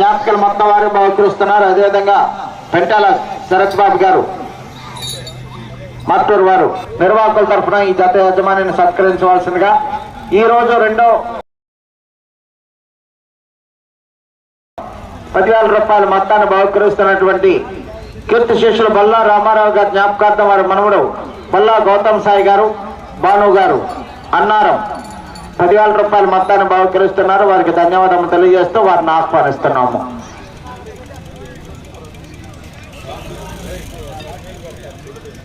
జ్ఞాపకాలు మొత్తం వారు బహుకరిస్తున్నారు. అదేవిధంగా పెంటాల శరత్ బాబు గారు మత్తూరు వారు నిర్వాహకుల తరఫున ఈ జత యజమానిని సత్కరించవలసిందిగా ఈ రోజు రెండో పదివేల రూపాయల మొత్తాన్ని బహుకరిస్తున్నటువంటి కీర్తి శిష్యులు బల్లా రామారావు గారి జ్ఞాపకార్థం వారి మనముడు బల్లా గౌతమ్ సాయి గారు భాను గారు అన్నారం పదివేల రూపాయల మొత్తాన్ని బహుకరిస్తున్నారు వారికి ధన్యవాదాలు తెలియజేస్తూ వారిని ఆహ్వానిస్తున్నాము.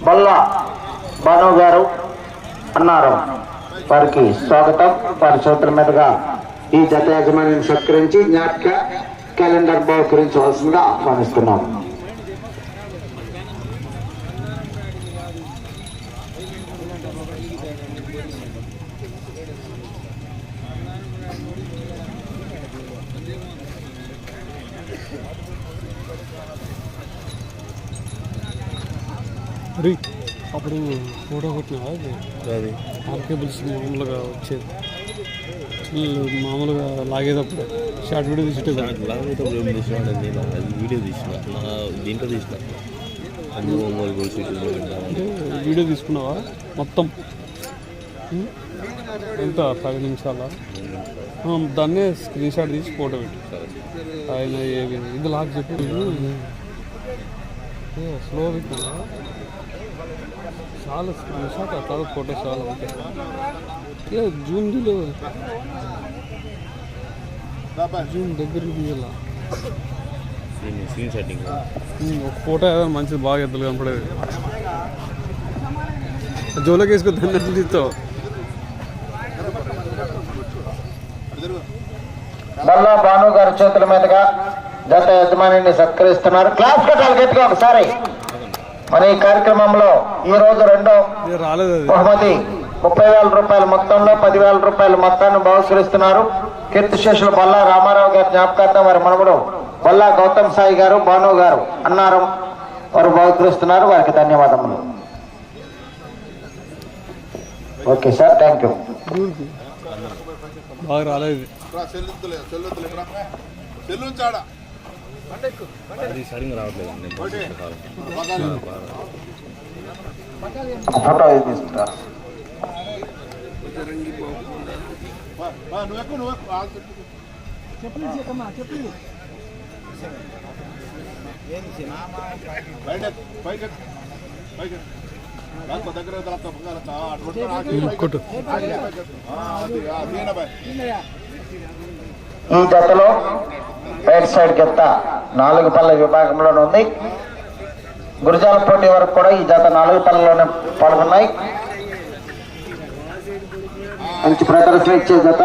బల్లా భాను గారు అన్నారు. వారికి స్వాగతం. వారి చేతుల మీదుగా ఈ జత యజమానిని సత్కరించి జ్ఞాపిక క్యాలెండర్ బహుకరించవలసిందిగా ఆహ్వానిస్తున్నాము. అప్పుడు ఫోటో కొట్టినా అది. ఆర్కేబుల్స్ మామూలుగా వచ్చేది. మామూలుగా లాగేటప్పుడు. షార్ట్ వీడియో తీసేటప్పుడు. లాగేటప్పుడు ఏం తీసిన నేను అది వీడియో తీసిన దీంట్లో తీసిన. వీడియో తీసుకున్నావా? మొత్తం? ఎంత? పది నిమిషాల? దాన్నే స్క్రీన్ షాట్ తీసి ఫోటో పెట్టు. ఆయన ఇది లాక్ చెప్పు. స్లో పెట్టినా చాలా స్క్రీన్ షాట్ ఆ తర్వాత ఫోటో చాలా ఉంటాయి ఏ జూమ్ దిలో జూమ్ దగ్గర తీయాల? స్క్రీన్ సెట్టింగ్ ఒక ఫోటో ఏదైనా మంచిది బాగా ఎద్దులు కనపడేది. జోలోకి వేసుకొని దాన్ని ఎట్లా తీస్తావు బల్లా భాను గారి చేతుల మీదుగా జత యజమానిని సత్కరిస్తున్నారు. క్లాస్ కట్టాలి గట్టిగా ఒకసారి మన ఈ కార్యక్రమంలో ఈ రోజు రెండో బహుమతి ముప్పై వేల రూపాయల మొత్తంలో పదివేల రూపాయల మొత్తాన్ని బహుకరిస్తున్నారు కీర్తి శేషులు బల్లా రామారావు గారి జ్ఞాపకార్థం వారి మనవడు బల్లా గౌతమ్ సాయి గారు భాను గారు అన్నారం వారు బహుకరిస్తున్నారు వారికి ధన్యవాదములు ఓకే సార్ థ్యాంక్ యూ ఊరికి బాగా రాలేదు ఇది. చెల్లుతులే చెల్లుతులే ఇక్కడ చెల్లుంచాడా అది సరిగ్గా రావట్లేదు నేను పంపించిన కాలం. ఫోటో ఇది తీసుకుంటారు నువ్వు ఎక్కువ నువ్వు ఎక్కువ ఆ చెప్పు. బయట ఎక్కు, పైకి ఎక్కు, పైకి ఎక్కు. రాత్రి దగ్గర ఈ జతలో రైట్ సైడ్ కింద నాలుగు పళ్ళ విభాగంలోనే ఉంది. గురుజాల పోటీ వరకు కూడా ఈ జత నాలుగు పళ్ళలోనే పాల్గొన్నాయి. మంచి ప్రదర్శన ఇచ్చే జత.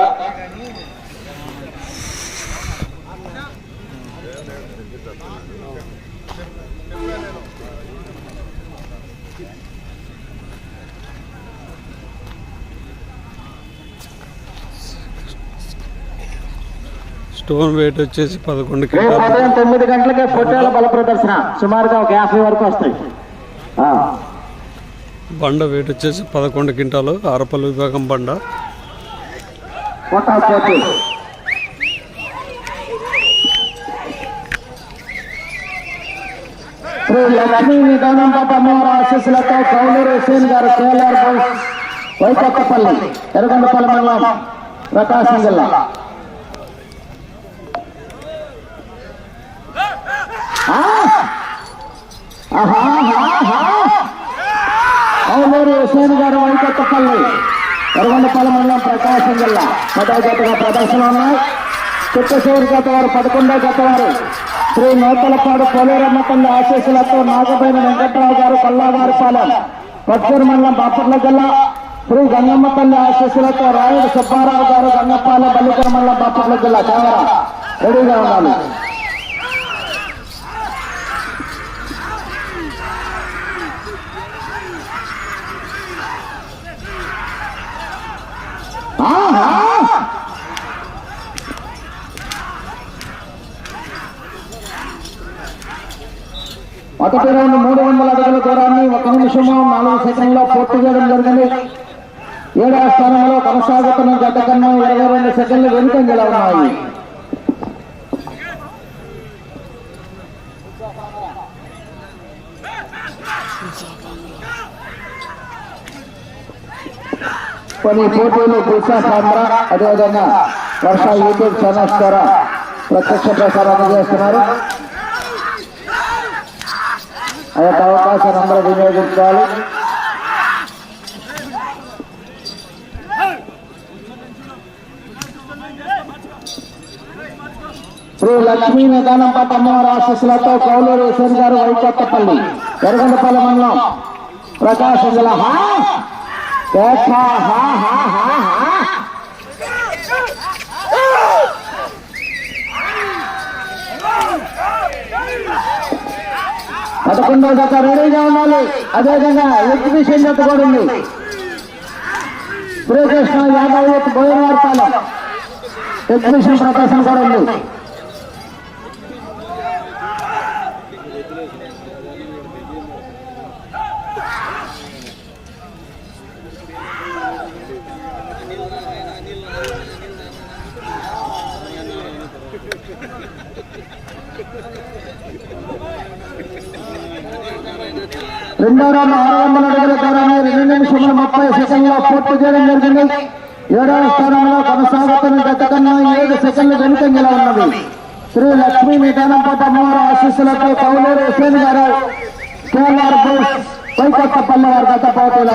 స్టోన్ వెయిట్ వచ్చేసి పదకొండు ఉదయం తొమ్మిది గంటలకే పొట్టేల బల ప్రదర్శన. సుమారుగా ఒక యాభై వరకు వస్తాయి. ఆ, బండ వెయిట్ వచ్చేసి పదకొండు క్వింటాలు ఆరపల్లి విభాగం బండ. కొట్టా పోటీ. శ్రీ లక్ష్మీ నిదానం బాబా అమ్మవారి ఆశీస్సులతో కౌలూరు హుసేన్ గారు కేఎల్ఆర్ బోస్ వైకొత్తపల్లి ఎర్రగొండపల్లి మండలం ప్రకాశం జిల్లా. అవునూరు హుసేన్ గారు వైకొత్తపల్లి ఎర్రగొండపల్లి మండలం ప్రకాశం జిల్లా. పదో జతగా ప్రదర్శన ఉన్నాయి. చిత్తశూరు జత వారు పదకొండో జత వారు శ్రీ నూతలపాడు పోలేరమ్మ తల్లి ఆశీస్సులతో నాగబైన వెంకట్రావు గారు కొల్లావారిపాలెం పచ్చూరు మండలం బాపట్ల జిల్లా. శ్రీ గంగమ్మ తల్లి ఆశీస్సులతో రాయుడు సుబ్బారావు గారు గంగపాలెం బల్లికర మండలం బాపట్ల జిల్లా. కేవలం రెడీగా ఉండాలి. మొదటి రౌండ్ మూడు వందల అడుగుల దూరాన్ని ఒక నిమిషము నాలుగు సెకండ్లో పూర్తి చేయడం జరిగింది. ఏడవ స్థానంలో కొనసాగుతున్న గడ్డ కన్నా ఇరవై రెండు సెకండ్లు వెనుకంజలో ఉన్నాయి. కొన్ని పోటీలు గుల్సా సాంబ్రా అదేవిధంగా వర్ష యూట్యూబ్ ఛానల్స్ ద్వారా ప్రత్యక్ష ప్రసారాన్ని చేస్తున్నారు ఆ యొక్క అవకాశాన్ని అందరూ వినియోగించాలి. శ్రీ లక్ష్మీ నిదానం పట్ల అమ్మవారి ఆశస్సులతో కౌలూరు యశ్వర్ గారు వైకొత్తపల్లి ఎరగండపల్లి మండలం. ప్రకాశం జిల్లా. హా! కేక, హా హా హా. పదకొండవ జత రెడీగా ఉండాలి అదేవిధంగా ఎగ్జిబిషన్ జత కూడా ఉంది. శ్రీకృష్ణ యాదవ్ యూత్ బోయనవారిపాలెం ఎగ్జిబిషన్ ప్రదర్శన కూడా ఉంది. Thank you. రెండో రౌండ్ ఆరు వందల అడుగుల దూరాన్ని రెండు నిమిషముల ముప్పై సెకండ్లో పూర్తి చేయడం జరిగింది. ఏడవ స్థానంలో కొనసాగుతున్న గత కన్నా ఏడు సెకండ్లు వెనుకంజలా ఉన్నది. శ్రీ లక్ష్మీ నిదానం పాట అమ్మవారి ఆశీస్సులతో కౌలూరు హుసేన్ గారు కేఎల్ఆర్ బోస్ వైకొత్తపల్లి వారు గత పోటీలో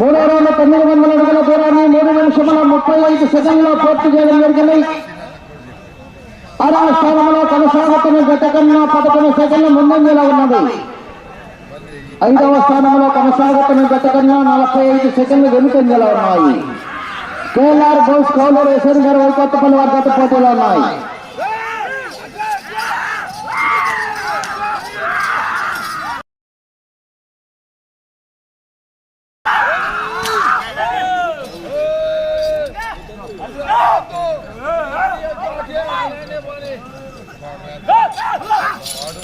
మూడో రౌండ్ తొమ్మిది వందల అడుగుల దూరాన్ని మూడు నిమిషముల ముప్పై ఐదు సెకండ్లో పూర్తి చేయడం జరిగింది. ఆరవ స్థానంలో కొనసాగుతున్న గత పదకొండు సెకండ్ల ముందంజలో ఉన్నది. ఐదవ స్థానంలో కొనసాగుతున్న గత నలభై ఐదు సెకండ్లు వెనుకంజలో ఉన్నాయి. కేఎల్ఆర్ బౌస్ కౌలర్ యశ్వర్ గారు వైకొత్తపల్లి వారి గత పోటీలో ఉన్నాయి. వాడు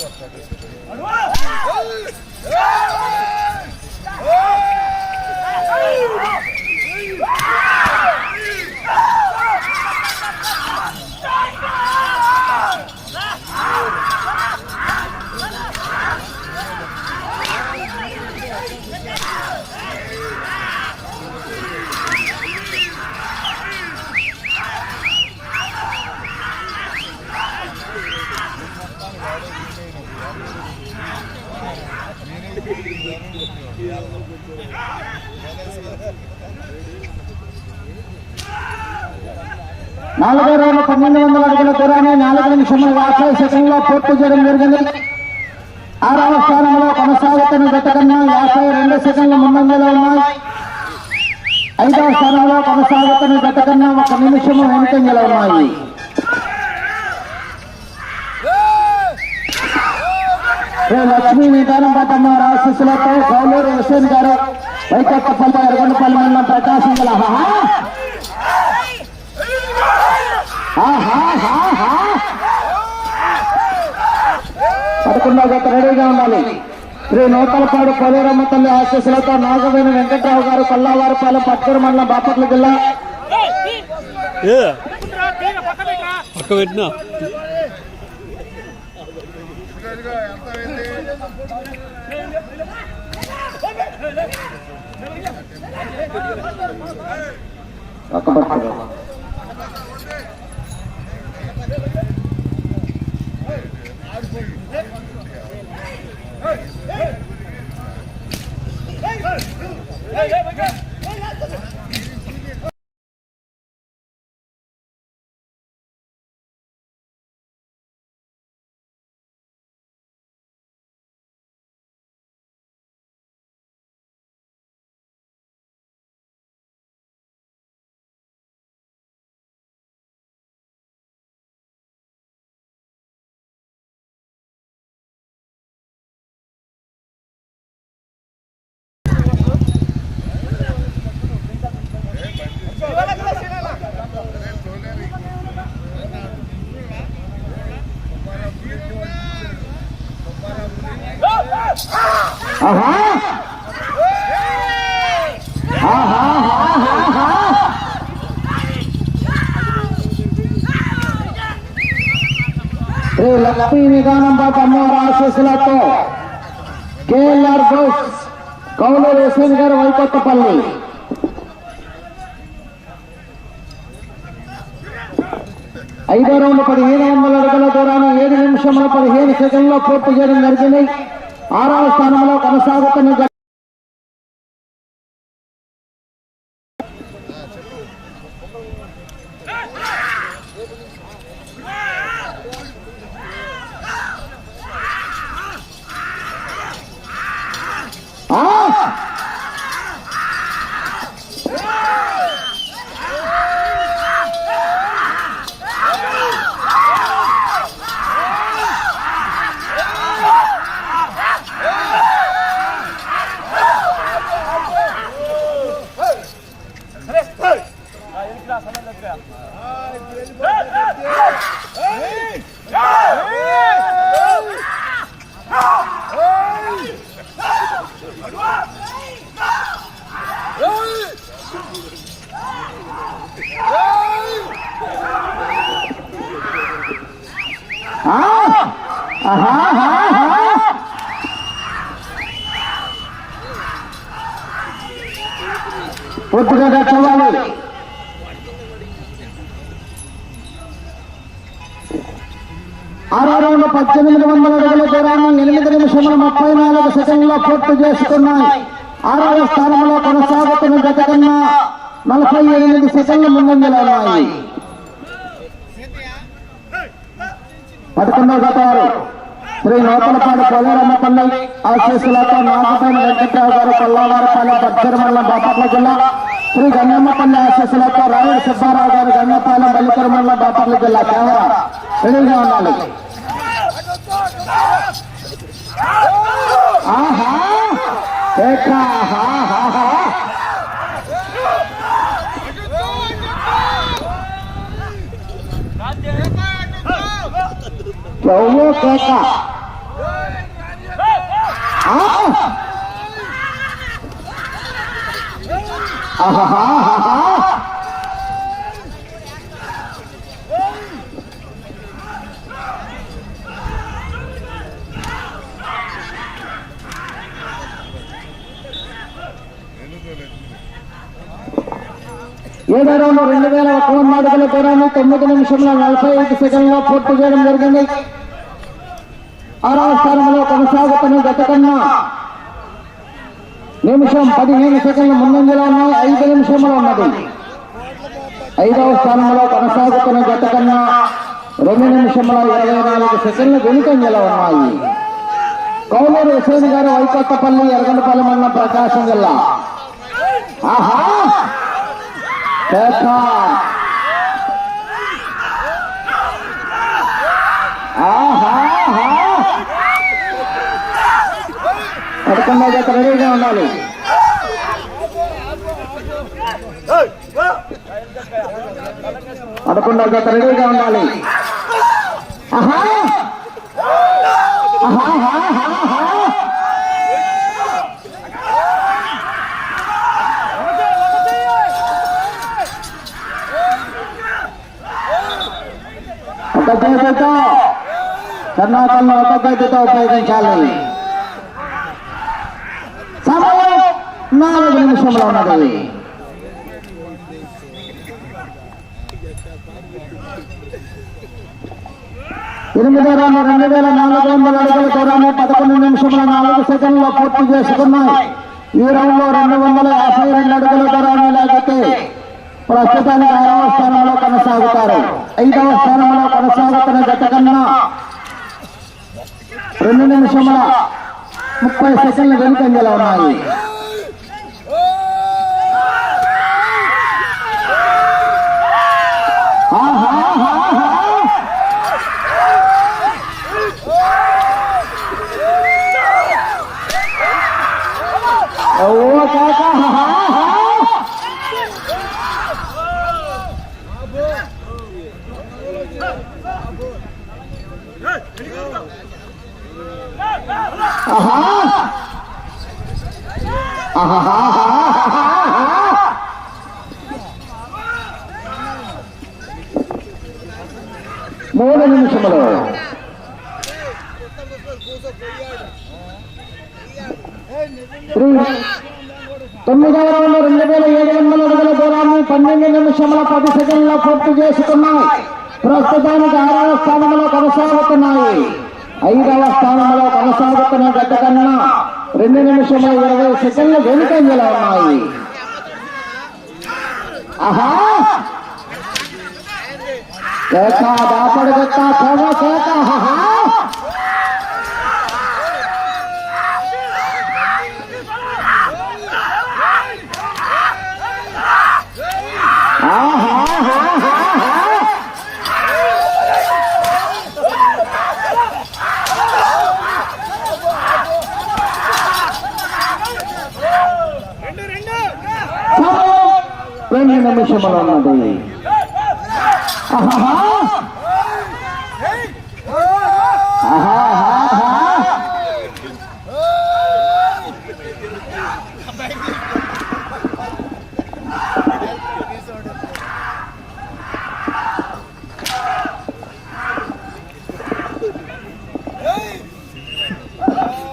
నాలుగో రౌండ్ పన్నెండు వందల అడుగుల దూరాన్ని నాలుగు నిమిషముల యాభై సెకండ్లో పూర్తి చేయడం జరిగింది. ఆరవ స్థానంలో కొనసాగుతున్న గత కన్నా యాభై రెండు సెకండ్ల ముందంజలో ఉన్నాయి. ఐదవ స్థానంలో కొనసాగుతున్న గత ఒక నిమిషము వెనుకంజలో ఉన్నాయి. లక్ష్మీ నిదానం పట్టమ్మ ఆశీస్సులతో కౌలూరు హుసేన్ గారు వైకొత్తపల్లి ఎరగొండపల్లి మండలం ప్రకాశం ఆహా. పదకొండవ గత రెడీగా ఉండాలి. శ్రీ నూతలపాడు పలురమ్మ తల్లి ఆశీస్సులతో నాగవేణి వెంకట్రావు గారు పల్లావారిపాలెం పచ్చూరు మండలం బాపట్ల జిల్లా. పక్క పెట్టినా? ఆడుకోండి ఆహా. ఆహా శ్రీ లక్ష్మీ విధానం బాబు ఆశీస్సులతో కేఎల్ఆర్ గౌస్ కౌలూరు యశ్వంత్ గారు వైకొత్తపల్లి. ఐదో రౌండ్ పదిహేను వందల అడుగుల దూరాన్ని ఏడు నిమిషముల పదిహేను సెకండ్లో పూర్తి చేయడం జరిగింది. ఆరవ స్థానంలో కొనసాగుతున్న ఆరో రౌండ్ పద్దెనిమిది వందల అడుగుల దూరాన్ని ఎనిమిది నిమిషముల ముప్పై నాలుగు సెకండ్లో పూర్తి చేసుకున్నాయి. ఆరవ స్థానంలో కొనసాగుతున్న గత కన్నా నలభై ఎనిమిది సెకండ్ల ముందంజలో ఉన్నాయి. పదకొండవ గతారు శ్రీ నూతలపాడు పోలేరమ్మపల్లి ఆశీస్సులతో నాగపైన వెంకట్రావు గారు పల్లావారపల్లి బద్దరమల్ల బాపట్ల జిల్లా శ్రీ గంగమ్మపల్లి ఆశీస్సులతో రాయుడు సుబ్బారావు గారు గంగపాలెం బల్లికరమల్ల బాపర్ల జిల్లా కేవలం రెడీగా ఉండాలి. ఆహా! ఏకా, ఆహా, ఆహా. కేక ఆ! ఆహాహాహాహా. రెండు వేల ఒక వంద అడుగుల తొమ్మిది నిమిషంలో నలభై ఐదు సెకండ్లో పూర్తి చేయడం జరిగింది ఆరవ స్థానంలో కొనసాగుతున్న గత కన్నా నిమిషం పదిహేను సెకండ్ల ముందంజలో ఉన్నాయి ఐదు నిమిషంలో ఉన్నది. ఐదవ స్థానంలో కొనసాగుతున్న గత కన్నా రెండు నిమిషంలో ఇరవై నాలుగు సెకండ్ల వెనుకంజలో ఉన్నాయి. కౌలూరు హుసేన్ గారు వైకొత్తపల్లి ఎరగండపల్లి మండలం ప్రకాశం జిల్లా. ఆహా! ఆహా. పదకొండవ జత రెడీగా ఉండాలి. పదకొండవ జత రెడీగా ఉండాలి. ఆహా! ఒక చేతితో కర్ణాటకలో ఒక చేతితో ఉపయోగించాలి సమయం నాలుగు నిమిషంలో ఉన్నది. ఎనిమిదో రౌండ్ రెండు వేల నాలుగు వందల అడుగుల దూరాన్ని పదకొండు నిమిషముల నాలుగు సెకండ్లో పూర్తి చేసుకున్నాయి. ఈ రౌండ్లో రెండు వందల యాభై రెండు అడుగుల దూరాన్ని లాగితే ప్రస్తుతానికి ఆరవ స్థానంలో కొనసాగుతారు. ఐదవ స్థానంలో కొనసాగుతున్న గత కన్నా రెండు నిమిషముల ముప్పై సెకండ్ల వెనుకంజలో ఉన్నాయి ఆహా, ఆహా, ఆహా. ఓ కాక ఆహా, ఆహా. ఆహా ఆహాహాహాహాహా. మూడు నిమిషములు శ్రీ తొమ్మిదవ రౌండ్ రెండు వేల ఏడు వందల అడుగుల దూరాన్ని పన్నెండు నిమిషముల పది సెకండ్ల పూర్తి చేసుకున్నాయి ప్రస్తుతానికి ఆరవ స్థానంలో కొనసాగుతున్నాయి ఐదవ స్థానంలో కొనసాగుతున్న గడ్డ కన్నా రెండు నిమిషముల ఇరవై సెకండ్లు వెనుకంజలో ఉన్నాయి ఆహా కేక కేక కేక ఆహా ఆహాహాహాహా. సమయం రెండు నిమిషములు ఉన్నది ఆహాహా. ఆహాహాహా.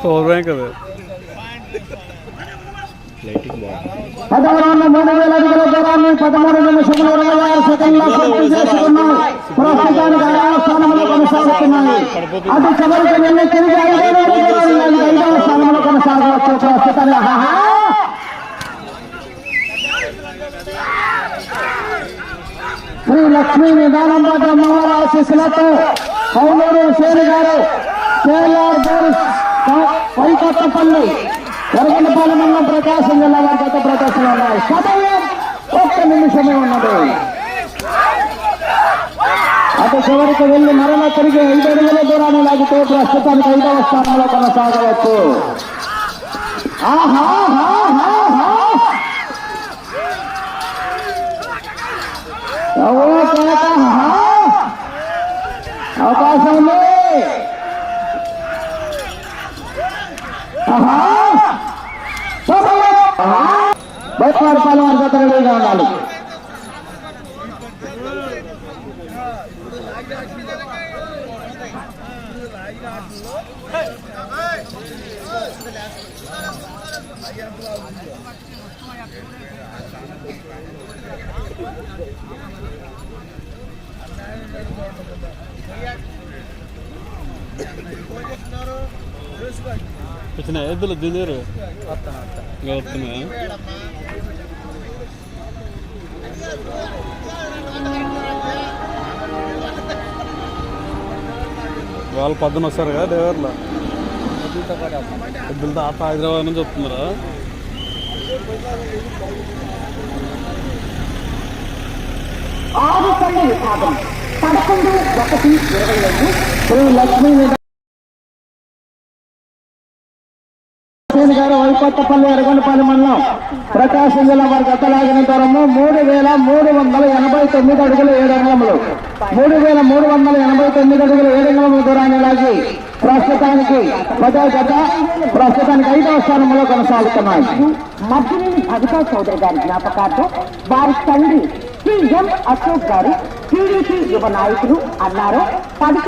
పవర్ బ్యాంక్ అది లైటింగ్ బాగుంది పదమూడు మూడు వేల అడుగుల దూరాన్ని పదమూడు నిమిషములు ఇరవై ఆరు సెకండ్ల పూర్తి చేసుకున్నాయి ప్రస్తుతానికి ఐదవ స్థానంలో కొనసాగుతున్నాయి అటు చివరికి నిన్న తిరిగి ఐదవ దూరాన్ని ఐదవ స్థానంలో కొనసాగవచ్చు ప్రస్తుతానికి శ్రీ లక్ష్మీ నిదానంపాట అమ్మవారి ఆశీస్సులతో కౌలూరు సేరు గారు కేఆర్ బోరిస్ వైకొత్తపల్లి వరగలపాలెం మండలం ప్రకాశం జిల్లా వారి గత ప్రదర్శనలు ఉన్నాయి. సమయం ఒక్క నిమిషమే ఉన్నది. అటు చివరికి వెళ్ళి మరలా తిరిగి ఐదు అడుగుల దూరాన్ని లాగితే ప్రస్తుతానికి ఐదవ స్థానంలో కొనసాగవచ్చు. ఆహా. అవకాశం ఉంది. ఆహా. బయటవారి పాలన వారి జత రెడీగా ఉండాలి. వచ్చిన ఎద్దులు ఇంకా వస్తున్నాయా? వాళ్ళు పొద్దున వస్తారు కదా డ్రైవర్లు? ఎద్దులతో ఆట హైదరాబాద్ నుంచి వస్తున్నారా? ఆరు పళ్ళు విభాగం. పదకొండు ఒకటి ఇరవై ఐదు. శ్రీ లక్ష్మీ కొత్తపల్లి అరగొండపల్లి మండలం ప్రకాశం జిల్లా వారి గతలాగిన దూరము మూడు వేల మూడు వందల ఎనభై తొమ్మిది అడుగులు ఏడు మూడు వేల మూడు వందల ఎనభై తొమ్మిది అడుగులు ఏడు దూరాన్ని లాగి ప్రస్తుతానికి పదో గత ప్రస్తుతానికి ఐదవ స్థానంలో కొనసాగుతున్నాయి. మధ్యనేని భగతా చౌదరి గారి జ్ఞాపకార్థం వారి తండ్రి శ్రీ ఎం అశోక్ గారు టీడీపీ యువ నాయకులు అన్నారు.